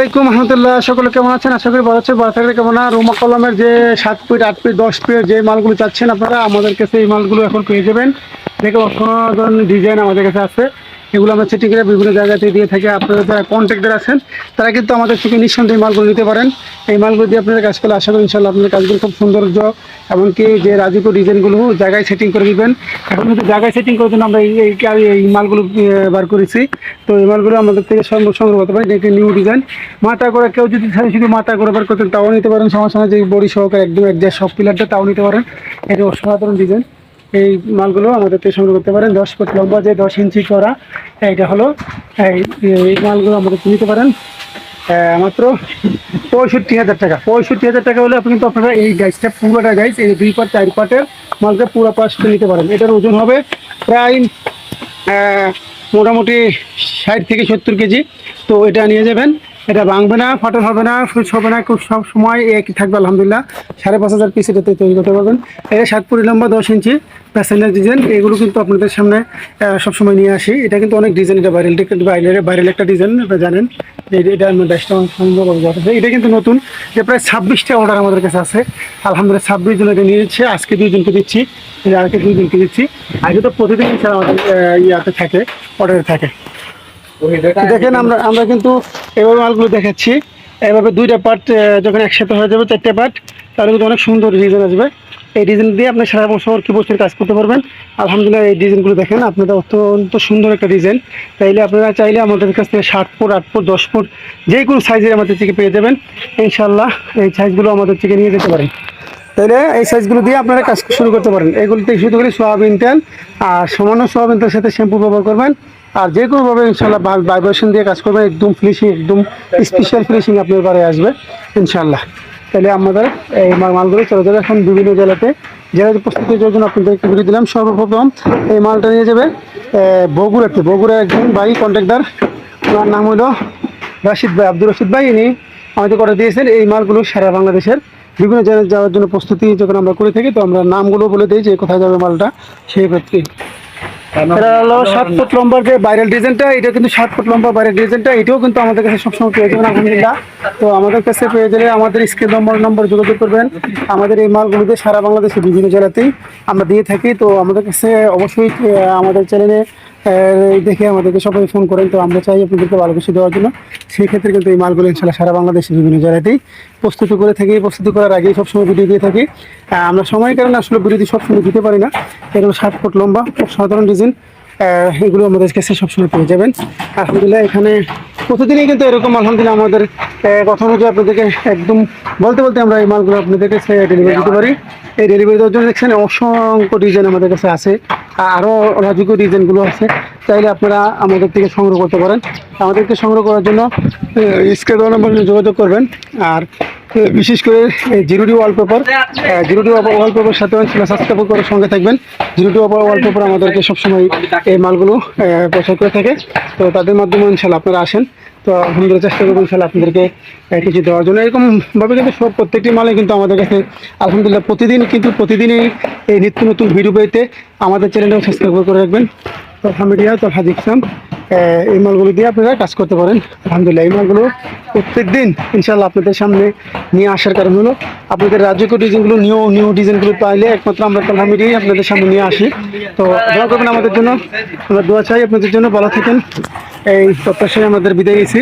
আলাইকুম আহমদুল্লাহ সকলে কেমন আছেন? আশা করি বলা হচ্ছে ভালো থাকলে কেমন? না রোমা কলমের যে সাত ফিট, আট ফিট, দশ ফিট যে মালগুলো চাচ্ছেন আপনারা, আমাদের কাছে এই মালগুলো এখন পেয়ে যাবেন। দেখে অসাধারণ ডিজাইন আমাদের কাছে আছে। এগুলো আমরা সেটি করে বিভিন্ন জায়গাতে দিয়ে থাকি। আপনারা যারা কন্ট্রাক্টর আছেন, তারা কিন্তু আমাদের থেকে নিঃসন্দেহে মালগুলো নিতে পারেন। এই মালগুলো দিয়ে আপনারা কাজ করলে আশা করি ইনশাল্লাহ আপনাদের কাজগুলো খুব সৌন্দর্য এমনকি যে রাজুকো ডিজাইনগুলো জায়গায় সেটিং করে দিবেন। এখন কিন্তু জায়গায় সেটিং করার জন্য আমরা এই এই মালগুলো বার করেছি। তো এই মালগুলো আমাদের থেকে সংগ্রহ করতে পারেন। এটা নিউ ডিজাইন মাথা করে কেউ যদি শুধু মাথা করে বার করতেন, তাও নিতে পারেন। সমস্যা যে বডি সহকারে একদম একজাস্ট সব পিলারটা তাও নিতে পারেন। এটা অসাধারণ ডিজাইন এই মালগুলো আমাদের থেকে সংগ্রহ করতে পারেন। দশ ফুট লম্বা যে দশ ইঞ্চি করা, এইটা হলো এই মালগুলো আমাদের নিতে পারেন। মাত্র পঁয়ষট্টি হাজার টাকা। পঁয়ষট্টি হাজার টাকা হলে আপনি কিন্তু আপনারা এই গাইসটা পুরোটা গাইস এই দুই পাট, চার পাটের মালটা পুরো পাশ নিতে পারেন। এটার ওজন হবে প্রায় মোটামুটি ষাট থেকে সত্তর কেজি। তো এটা নিয়ে যাবেন। এটা ভাঙবে না, ফাটল হবে না ফুস হবে না, খুব সব সময় একই থাকবে, আলহামদুলিল্লাহ। সাড়ে পাঁচ হাজার পিস এটাতে তৈরি করতে পারবেন। এটা সাত ফুটি লম্বা, দশ ইঞ্চি প্যাসেঞ্জার ডিজাইন এগুলো কিন্তু আপনাদের সামনে সবসময় নিয়ে আসি। এটা কিন্তু অনেক ডিজাইন এটা ভাইরাল ভাইরাল ভাইরাল একটা ডিজাইন আপনারা জানেন। এটা- এটা সম্ভব এটা কিন্তু নতুন। যে প্রায় ছাব্বিশটা অর্ডার আমাদের কাছে আছে। আলহামদুলিল্লাহ, ছাব্বিশ জন এটা নিয়ে যাচ্ছে আজকে দুইজনকে দিচ্ছি। আজকে দুইজনকে দিচ্ছি। আগে তো প্রতিদিন আমাদের ইয়াতে থাকে অর্ডারে থাকে। দেখেন আমরা আমরা কিন্তু এভাবে মালগুলো দেখাচ্ছি। এভাবে দুইটা পার্ট যখন একসাথে হয়ে যাবে চারটে পার্ট তাহলে কিন্তু অনেক সুন্দর ডিজাইন আসবে। এই ডিজাইন দিয়ে আপনি সারা বছর কি বছর কাজ করতে পারবেন? আলহামদুলিল্লাহ এই ডিজাইনগুলো দেখেন আপনাদের অত্যন্ত সুন্দর একটা ডিজাইন তাইলে আপনারা চাইলে আমাদের কাছ থেকে সাত ফুট আট ফুট দশ ফুট যে কোনো সাইজের আমাদের থেকে পেয়ে যাবেন। ইনশাল্লাহ এই সাইজগুলো আমাদের থেকে নিয়ে যেতে পারেন। তাহলে এই সাইজগুলো দিয়ে আপনারা কাজ শুরু করতে পারেন। এগুলোতে শুধু করে সোয়াবিন তেল আর সামান্য সোয়াবিন তেলের সাথে শ্যাম্পু ব্যবহার করবেন। আর যে কোনোভাবে ইনশাল্লাহ ভাইব্রেশন দিয়ে কাজ করবেন, একদম ফিনিশিং একদম স্পেশাল ফিনিশিং আপনার বাড়ি আসবে ইনশাল্লাহ তাহলে আমাদের এই মাল- মালগুলো চলে যাবে এখন বিভিন্ন জেলাতে। জেলাতে প্রস্তুতির জন্য আপনাদেরকে ভিডিও দিলাম, সর্বপ্রথম এই মালটা নিয়ে যাবে বগুড়াতে। বগুড়া একজন ভাই কন্ট্রাক্টর ওনার নাম হলো রাশিদ ভাই, আব্দুর রশিদ ভাই। ইনি আমাদের করে দিয়েছেন এই মালগুলো সারা বাংলাদেশের বিভিন্ন জায়গায় যাওয়ার জন্য প্রস্তুতি যখন আমরা করে থাকি, তো আমরা নামগুলো বলে দিই যে কোথায় যাবে মালটা, সেই ক্ষেত্রে এটা হলো সাত ফুট লম্বার যে ভাইরাল ডিজাইনটা এটা কিন্তু সাত ফুট লম্বা ভাইরাল ডিজাইনটা এটাও কিন্তু আমাদের কাছে সবসময় পেয়ে যাবেন আলহামদুলিল্লাহ। তো আমাদের কাছে পেয়ে গেলে আমাদের স্ক্রিন নম্বর নম্বর যোগাযোগ করবেন। আমাদের এই মালগুলোতে সারা বাংলাদেশের বিভিন্ন জেলাতেই আমরা দিয়ে থাকি। তো আমাদের কাছে অবশ্যই আমাদের চ্যানেলে দেখে আমাদেরকে সবাই ফোন করেন। তো আমরা চাই আপনাদেরকে ভালো কিছু দেওয়ার জন্য। সেই ক্ষেত্রে কিন্তু এই মালগুলো ইনশাল্লাহ সারা বাংলাদেশের বিভিন্ন জায়গাতেই প্রস্তুতি করে থাকি, প্রস্তুতি করার আগেই সবসময় ভিডিও দিয়ে থাকি। আমরা সময়ের কারণে আসলে বিরতি সবসময় দিতে পারি না। এগুলো সাত ফুট লম্বা সাধারণ ডিজাইন এগুলো আমাদের কাছে সবসময় পেয়ে যাবেন। আলহামদুলিল্লাহ, এখানে প্রতিদিনই কিন্তু এরকম, আলহামদুলিল্লাহ, আমাদের কথা অনুযায়ী আপনাদেরকে একদম বলতে বলতে আমরা এই মালগুলো আপনাদের কাছে ডেলিভারি দিতে পারি। এই ডেলিভারি দেওয়ার জন্য দেখছেন অসংখ্য ডিজাইন আমাদের কাছে আছে। আরও রাজকীয় ডিজাইনগুলো আছে। চাইলে আপনারা আমাদের থেকে সংগ্রহ করতে পারেন। আমাদেরকে সংগ্রহ করার জন্য স্ক্রিন নম্বর যোগাযোগ করবেন। আর বিশেষ করে zero D wallpaper zero D wallpaper সাথে সাবস্ক্রাইব করে সঙ্গে থাকবেন। জিরো ডি ওয়ালপেপার আমাদেরকে সবসময় এই মালগুলো প্রচার করে থাকে। তো তাদের মাধ্যমে ইনশাল্লাহ আপনারা আসেন। তো আলহামদুলিল্লাহ চেষ্টা করব ইনশাল্লাহ আপনাদেরকে কিছু দেওয়ার জন্য। এরকমভাবে কিন্তু সব প্রত্যেকটি মালে কিন্তু আমাদের কাছে, আলহামদুলিল্লাহ প্রতিদিন কিন্তু প্রতিদিনই এই নিত্য নতুন ভিডিও পেতে আমাদের চ্যানেলটাও সাবস্ক্রাইব করে রাখবেন। তথা মিডিয়া তথা দেখলাম এই মালগুলো দিয়ে আপনারা কাজ করতে পারেন। আলহামদুলিল্লাহ, এই মালগুলো প্রত্যেক দিন ইনশাল্লাহ আপনাদের সামনে নিয়ে আসার কারণ হলো, আপনাদের রাজ্যকীয় ডিজাইনগুলো, নিউ নিউ ডিজাইনগুলো পাইলে একমাত্র আমরা তথা মিডিয়াই আপনাদের সামনে নিয়ে আসি। তো দোয়া করবেন আমাদের জন্য। আমরা দোয়া চাই আপনাদের জন্য। ভালো থাকেন। এই প্রত্যাশায় আমাদের বিদায় গেছি